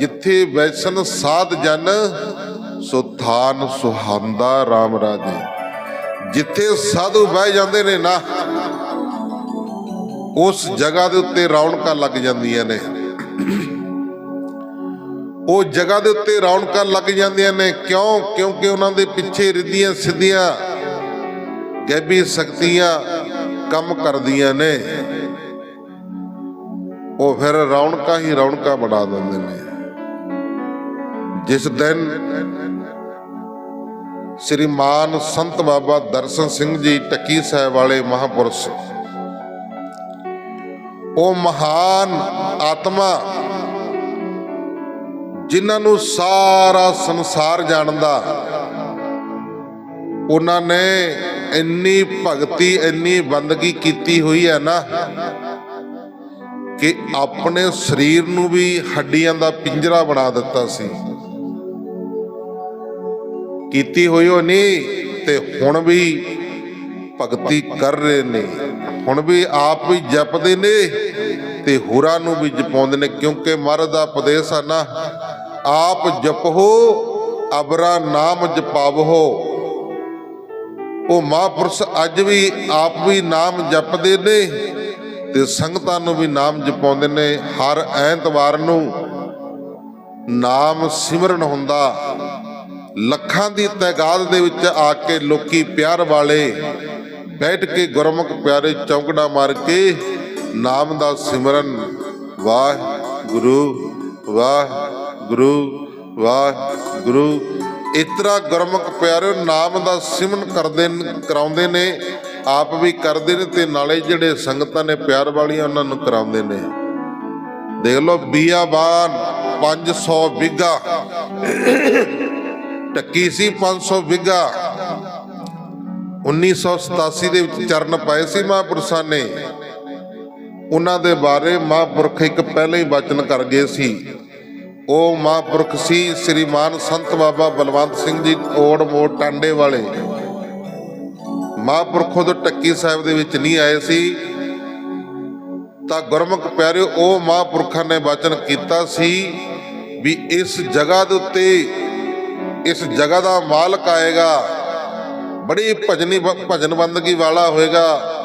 ਜਿੱਥੇ ਵੈਸਨ ਸਾਧ ਜਨ, ਸੋ ਥਾਨ ਸੁਹਾੰਦਾ RAM ਰਾਜੇ। ਜਿੱਥੇ ਸਾਧੂ ਬਹਿ ਜਾਂਦੇ ਨੇ ਨਾ, ਉਸ ਜਗ੍ਹਾ ਦੇ ਉੱਤੇ ਰੌਣਕਾਂ ਲੱਗ ਜਾਂਦੀਆਂ ਨੇ। ਉਹ ਜਗ੍ਹਾ ਦੇ ਉੱਤੇ ਰੌਣਕਾਂ ਲੱਗ ਜਾਂਦੀਆਂ ਨੇ, ਕਿਉਂ? ਕਿਉਂਕਿ ਉਹਨਾਂ ਦੇ ਪਿੱਛੇ ਰਿੱਧੀਆਂ ਸਿੱਧੀਆਂ ਗੈਬੀ ਸ਼ਕਤੀਆਂ ਕੰਮ ਕਰਦੀਆਂ ਨੇ। ਉਹ ਫਿਰ ਰੌਣਕਾਂ ਹੀ ਰੌਣਕਾਂ ਬਣਾ ਦਿੰਦੇ ਨੇ। ਜਿਸ ਦਿਨ ਸ੍ਰੀਮਾਨ ਸੰਤ ਬਾਬਾ ਦਰਸ਼ਨ ਸਿੰਘ ਜੀ ਟੱਕੀ ਸਾਹਿਬ ਵਾਲੇ ਮਹਾਪੁਰਸ਼, ਉਹ ਮਹਾਨ ਆਤਮਾ ਜਿਨ੍ਹਾਂ ਨੂੰ ਸਾਰਾ ਸੰਸਾਰ ਜਾਣਦਾ, ਉਹਨਾਂ ਨੇ ਇੰਨੀ ਭਗਤੀ, ਇੰਨੀ ਬੰਦਗੀ ਕੀਤੀ ਹੋਈ ਹੈ ਨਾ ਕਿ ਆਪਣੇ ਸਰੀਰ ਨੂੰ ਵੀ ਹੱਡੀਆਂ ਦਾ ਪਿੰਜਰਾ ਬਣਾ ਦਿੱਤਾ ਸੀ। ਕੀਤੀ ਹੋਈ ਉਹ ਨਹੀਂ ਤੇ ਹੁਣ ਵੀ ਭਗਤੀ ਕਰ ਰਹੇ ਨੇ। ਹੁਣ ਵੀ ਆਪ ਵੀ ਜਪਦੇ ਨੇ ਤੇ ਹੋਰਾਂ ਨੂੰ ਵੀ ਜਪਾਉਂਦੇ ਨੇ, ਕਿਉਂਕਿ ਮਹਾਰਾਜ ਦਾ ਉਪਦੇਸ਼ ਆ ਨਾ, ਆਪ ਜਪੋ, ਅਬਰਾ ਨਾਮ ਜਪਾਵੋ। ਉਹ ਮਹਾਂਪੁਰਸ਼ ਅੱਜ ਵੀ ਆਪ ਵੀ ਨਾਮ ਜਪਦੇ ਨੇ ਤੇ ਸੰਗਤਾਂ ਨੂੰ ਵੀ ਨਾਮ ਜਪਾਉਂਦੇ ਨੇ। ਹਰ ਐਤਵਾਰ ਨੂੰ ਨਾਮ ਸਿਮਰਨ ਹੁੰਦਾ। ਲੱਖਾਂ ਦੀ ਤਾਦਾਦ ਦੇ ਵਿੱਚ ਆ ਕੇ ਲੋਕੀ ਪਿਆਰ ਵਾਲੇ ਬੈਠ ਕੇ ਗੁਰਮੁਖ ਪਿਆਰੇ ਚੌਂਕੜਾ ਮਾਰ ਕੇ ਨਾਮ ਦਾ ਸਿਮਰਨ, ਵਾਹਿਗੁਰੂ ਵਾਹਿਗੁਰੂ ਵਾਹਿਗੁਰੂ। ਇਤਰਾ ਗੁਰਮੁਖ ਪਿਆਰੇ ਨਾਮ ਦਾ ਸਿਮਰਨ ਕਰਦੇ ਕਰਾਉਂਦੇ ਨੇ, ਆਪ ਵੀ ਕਰਦੇ ਨੇ ਤੇ ਨਾਲੇ ਜਿਹੜੇ ਸੰਗਤਾਂ ਨੇ ਪਿਆਰ ਵਾਲੀਆਂ ਉਹਨਾਂ ਨੂੰ ਕਰਾਉਂਦੇ ਨੇ। ਦੇਖ ਲਓ, ਬੀਆਬਾਨ 500 ਵਿਗਾ ਟੱਕੀ ਸੀ 500 ਵਿਗਾ 1987 ਦੇ ਵਿੱਚ ਚਰਨ ਪਾਏ ਸੀ ਮਹਾਂਪੁਰਸ਼ਾਂ ਨੇ। ਉਹਨਾਂ ਦੇ ਬਾਰੇ ਮਹਾਂਪੁਰਖ ਇੱਕ ਪਹਿਲੇ ਹੀ ਬਚਨ ਕਰ ਗਏ ਸੀ। ਉਹ ਮਹਾਂਪੁਰਖ ਸੀ ਸ੍ਰੀਮਾਨ ਸੰਤ ਬਾਬਾ ਬਲਵੰਤ ਸਿੰਘ ਜੀ ਓੜ ਮੋੜ ਟਾਂਡੇ ਵਾਲੇ। ਮਹਾਂਪੁਰਖ ਉਦੋਂ ਟੱਕੀ ਸਾਹਿਬ ਦੇ ਵਿੱਚ ਨਹੀਂ ਆਏ ਸੀ। ਤਾਂ ਗੁਰਮੁਖ ਪਿਆਰਿਓ, ਉਹ ਮਹਾਂਪੁਰਖਾਂ ਨੇ ਬਚਨ ਕੀਤਾ ਸੀ ਵੀ ਇਸ ਜਗ੍ਹਾ ਦੇ ਉੱਤੇ ਇਸ ਜਗ੍ਹਾ ਦਾ ਮਾਲਕ ਆਏਗਾ। ਬੜੀ ਭਜਨੀ ਭਜਨ ਬੰਦਗੀ ਵਾਲਾ ਹੋਏਗਾ।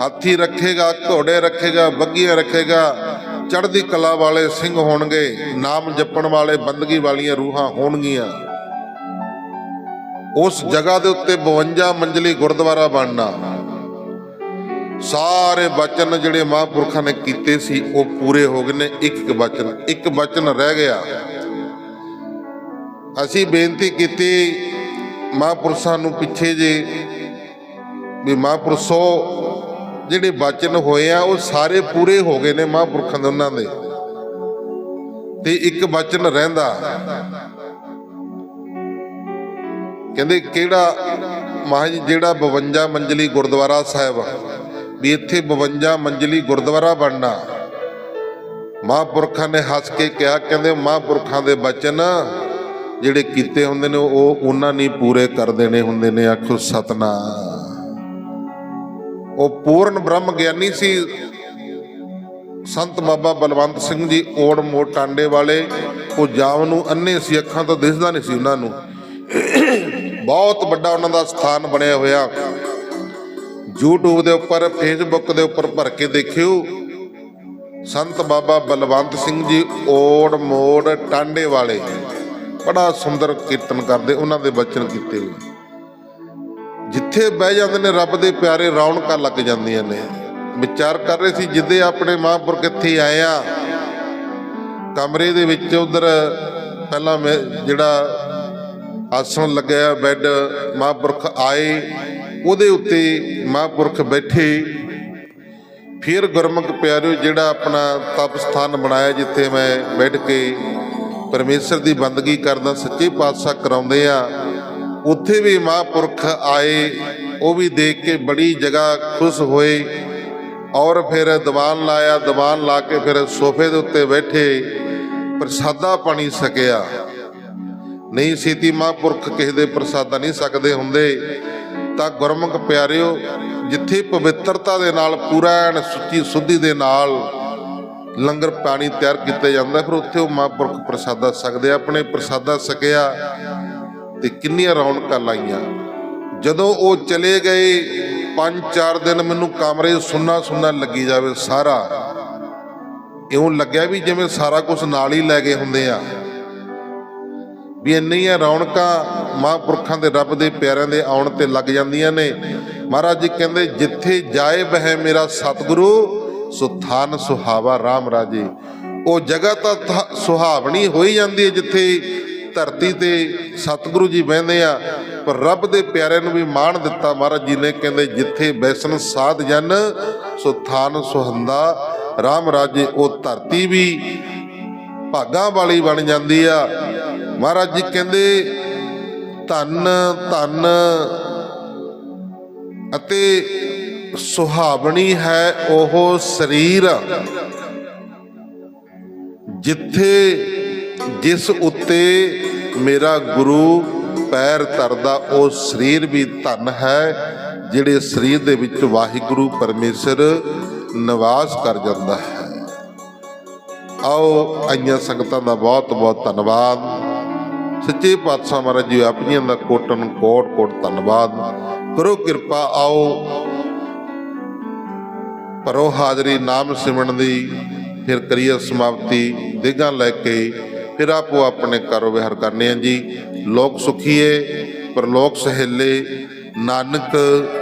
ਹਾਥੀ ਰੱਖੇਗਾ, ਘੋੜੇ ਰੱਖੇਗਾ, ਬੱਗੀਆਂ ਰੱਖੇਗਾ। ਚੜ੍ਹਦੀ ਕਲਾ ਵਾਲੇ ਸਿੰਘ ਹੋਣਗੇ। ਨਾਮ ਜਪਣ ਵਾਲੇ ਬੰਦਗੀ ਵਾਲੀਆਂ ਰੂਹਾਂ ਹੋਣਗੀਆਂ। ਉਸ ਜਗ੍ਹਾ ਦੇ ਉੱਤੇ 52 ਮੰਜ਼ਲੀ ਗੁਰਦੁਆਰਾ ਬਣਨਾ। ਸਾਰੇ ਬਚਨ ਜਿਹੜੇ ਮਹਾਂਪੁਰਖਾਂ ਨੇ ਕੀਤੇ ਸੀ, ਉਹ ਪੂਰੇ ਹੋ ਗਏ ਨੇ। ਇੱਕ ਇੱਕ ਬਚਨ ਇੱਕ ਬਚਨ ਰਹਿ ਗਿਆ। ਅਸੀਂ ਬੇਨਤੀ ਕੀਤੀ ਮਹਾਂਪੁਰਸ਼ਾਂ ਨੂੰ ਪਿੱਛੇ ਜੇ ਵੀ ਮਹਾਂਪੁਰਸ਼ੋ ਜਿਹੜੇ ਬਚਨ ਹੋਏ ਆ, ਉਹ ਸਾਰੇ ਪੂਰੇ ਹੋ ਗਏ ਨੇ ਮਹਾਂਪੁਰਖਾਂ ਦੇ, ਉਹਨਾਂ ਦੇ। ਤੇ ਇੱਕ ਬਚਨ ਰਹਿੰਦਾ। ਕਹਿੰਦੇ ਕਿਹੜਾ ਮਹਾਜ ਜਿਹੜਾ 52 ਮੰਜ਼ਲੀ ਗੁਰਦੁਆਰਾ ਸਾਹਿਬ ਵੀ ਇੱਥੇ 52 ਮੰਜ਼ਲੀ ਗੁਰਦੁਆਰਾ ਬਣਨਾ। ਮਹਾਂਪੁਰਖਾਂ ਨੇ ਹੱਸ ਕੇ ਕਿਹਾ, ਕਹਿੰਦੇ ਮਹਾਂਪੁਰਖਾਂ ਦੇ ਬਚਨ ਜਿਹੜੇ ਕੀਤੇ ਹੁੰਦੇ ਨੇ, ਉਹ ਉਹਨਾਂ ਨੇ ਪੂਰੇ ਕਰ ਦੇਣੇ ਹੁੰਦੇ ਨੇ ਆਖੋ ਸਤਨਾ ਉਹ ਪੂਰਨ ਬ੍ਰਹਮ ਗਿਆਨੀ ਸੀ, ਸੰਤ ਬਾਬਾ ਬਲਵੰਤ ਸਿੰਘ ਜੀ, ਓੜ ਮੋੜ ਟਾਂਡੇ ਵਾਲੇ, ਉਹ ਜਾਮ ਨੂੰ ਅੰਨੇ ਸੀ, ਅੱਖਾਂ ਤੋਂ ਦਿਸਦਾ ਨਹੀਂ ਸੀ ਉਹਨਾਂ ਨੂੰ। ਬਹੁਤ ਵੱਡਾ ਉਹਨਾਂ ਦਾ ਸਥਾਨ ਬਣਿਆ ਹੋਇਆ। YouTube ਦੇ ਉੱਪਰ, Facebook ਦੇ ਉੱਪਰ ਭਰ ਕੇ ਦੇਖਿਓ। ਸੰਤ ਬਾਬਾ ਬਲਵੰਤ ਸਿੰਘ ਜੀ, ਓੜ ਮੋੜ ਟਾਂਡੇ ਵਾਲੇ। ਬੜਾ ਸੁੰਦਰ ਕੀਰਤਨ ਕਰਦੇ, ਉਹਨਾਂ ਦੇ ਬਚਨ ਕੀਤੇ ਹੋਏ। ਜਿੱਥੇ ਬਹਿ ਜਾਂਦੇ ਨੇ, ਰੱਬ ਦੇ ਪਿਆਰੇ ਰੌਣਕਾਂ ਲੱਗ ਜਾਂਦੀਆਂ ਨੇ। ਵਿਚਾਰ ਕਰ ਰਹੇ ਸੀ, ਜਿੱਦੇ ਆਪਣੇ ਮਹਾਂਪੁਰਖ ਇੱਥੇ ਆਏ ਆ, ਕਮਰੇ ਦੇ ਵਿੱਚ ਉਧਰ ਪਹਿਲਾਂ ਮੈਂ ਜਿਹੜਾ ਆਸਣ ਲੱਗਿਆ, ਬੈੱਡ ਮਹਾਂਪੁਰਖ ਆਏ, ਉਹਦੇ ਉੱਤੇ ਮਹਾਂਪੁਰਖ ਬੈਠੇ। ਫਿਰ ਗੁਰਮੁਖ ਪਿਆਰਿਓ, ਜਿਹੜਾ ਆਪਣਾ ਤਪ ਸਥਾਨ ਬਣਾਇਆ, ਜਿੱਥੇ ਮੈਂ ਬੈਠ ਕੇ ਪਰਮੇਸ਼ਰ ਦੀ ਬੰਦਗੀ ਕਰਦਾ ਸੱਚੇ ਪਾਤਸ਼ਾਹ ਕਰਾਉਂਦੇ ਆ। ਉੱਥੇ ਵੀ ਮਹਾਂਪੁਰਖ ਆਏ, ਉਹ ਵੀ ਦੇਖ ਕੇ ਬੜੀ ਜਗ੍ਹਾ ਖੁਸ਼ ਹੋਏ। ਔਰ ਫਿਰ ਦੀਵਾਨ ਲਾਇਆ, ਦੀਵਾਨ ਲਾ ਕੇ ਫਿਰ ਸੋਫੇ ਦੇ ਉੱਤੇ ਬੈਠੇ, ਪ੍ਰਸਾਦਾ ਪਾਣੀ ਸਕਿਆ ਨਹੀਂ ਸੀਤੀ ਮਹਾਂਪੁਰਖ ਕਿਸੇ ਦੇ ਪ੍ਰਸਾਦਾ ਨਹੀਂ ਸਕਦੇ ਹੁੰਦੇ। ਤਾਂ ਗੁਰਮੁਖ ਪਿਆਰਿਓ, ਜਿੱਥੇ ਪਵਿੱਤਰਤਾ ਦੇ ਨਾਲ ਪੂਰਾ ਐਨ ਸੁੱਚੀ ਸੁੱਧੀ ਦੇ ਨਾਲ ਲੰਗਰ ਪਾਣੀ ਤਿਆਰ ਕੀਤਾ ਜਾਂਦਾ, ਫਿਰ ਉੱਥੇ ਉਹ ਮਹਾਂਪੁਰਖ ਪ੍ਰਸਾਦਾ ਸਕਦੇ ਆਪਣੇ ਪ੍ਰਸਾਦਾ ਸਕਿਆ ਤੇ ਕਿੰਨੀਆਂ ਰੌਣਕਾਂ ਲਾਈਆਂ। ਜਦੋਂ ਉਹ ਚਲੇ ਗਏ 5-4 ਦਿਨ ਮੈਨੂੰ ਕਮਰੇ ਸੁੰਨਾ ਸੁੰਨਾ ਲੱਗੀ ਜਾਵੇ ਸਾਰਾ। ਇਉਂ ਲੱਗਿਆ ਵੀ ਜਿਵੇਂ ਸਾਰਾ ਕੁਝ ਨਾਲ ਹੀ ਲੈ ਗਏ ਹੁੰਦੇ ਆ। ਵੀ ਇੰਨੀਆਂ ਰੌਣਕਾਂ ਮਹਾਂਪੁਰਖਾਂ ਦੇ ਰੱਬ ਦੇ ਪਿਆਰਿਆਂ ਦੇ ਆਉਣ ਤੇ ਲੱਗ ਜਾਂਦੀਆਂ ਨੇ। ਮਹਾਰਾਜ ਜੀ ਕਹਿੰਦੇ, ਜਿੱਥੇ ਜਾਏ ਬਹਿ ਮੇਰਾ ਸਤਿਗੁਰੂ ਸੋ ਥਾਨ ਸੁਹਾਵਾ RAM ਰਾਜੇ। ਉਹ ਜਗ੍ਹਾ ਤਾਂ ਸੁਹਾਵਣੀ ਹੋਈ ਜਾਂਦੀ ਹੈ ਜਿੱਥੇ ਧਰਤੀ ਤੇ ਸਤਿਗੁਰੂ ਜੀ ਬਹਿੰਦੇ ਆ, ਪਰ ਰੱਬ ਦੇ ਪਿਆਰਿਆਂ ਨੂੰ ਵੀ ਮਾਣ ਦਿੱਤਾ ਮਹਾਰਾਜ ਜੀ ਨੇ, ਕਹਿੰਦੇ ਜਿੱਥੇ ਬੈਸਨ ਸਾਧ ਜਨ, ਸੋ ਥਾਨ ਸੁਹੰਦਾ RAM ਰਾਜੇ। ਉਹ ਧਰਤੀ ਵੀ ਭਾਗਾਂ ਵਾਲੀ ਬਣ ਜਾਂਦੀ ਆ। ਮਹਾਰਾਜ ਜੀ ਕਹਿੰਦੇ, ਧੰਨ ਧੰਨ ਅਤੇ ਸੁਹਾਵਣੀ ਹੈ ਉਹ ਸਰੀਰ। ਜਿੱਥੇ ਜਿਸ ਉੱਤੇ ਮੇਰਾ ਗੁਰੂ ਪੈਰ ਧਰਦਾ, ਉਹ ਸਰੀਰ ਵੀ ਧਨ ਹੈ, ਜਿਹੜੇ ਸਰੀਰ ਦੇ ਵਿੱਚ ਵਾਹਿਗੁਰੂ ਪਰਮੇਸ਼ਰ ਨਿਵਾਸ ਕਰ ਜਾਂਦਾ ਹੈ। ਆਓ, ਆਈਆਂ ਸੰਗਤਾਂ ਦਾ ਬਹੁਤ ਬਹੁਤ ਧੰਨਵਾਦ। ਸੱਚੇ ਪਾਤਸ਼ਾਹ ਮਹਾਰਾਜ ਜੀ, ਆਪਣੀਆਂ ਦਾ ਕੋਟਨ ਕੋਟ ਕੋਟ ਧੰਨਵਾਦ। ਕਰੋ ਕਿਰਪਾ ਆਓ ਪਰੋ ਹਾਜ਼ਰੀ ਨਾਮ ਸਿਮਰਨ ਦੀ, ਫਿਰ ਕਰੀਏ ਸਮਾਪਤੀ, ਦੇਗਾਂ ਲੈ ਕੇ ਫਿਰ ਆਪੋ ਆਪਣੇ ਕਾਰੋ ਵਿਹਾਰ ਕਰਨੇ ਆ ਜੀ। ਲੋਕ ਸੁਖੀਏ, ਪਰਲੋਕ ਸਹੇਲੇ, ਨਾਨਕ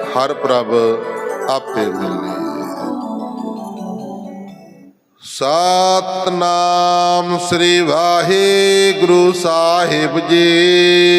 ਹਰ ਪ੍ਰਭ ਆਪੇ ਮਿਲੇ। ਸਤਨਾਮ ਸ੍ਰੀ ਵਾਹਿਗੁਰੂ ਸਾਹਿਬ ਜੀ।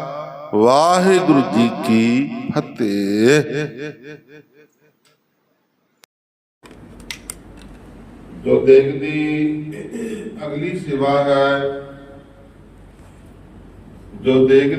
वाहेगुरु जी की फतेह। जो देखती अगली सेवा है जो देख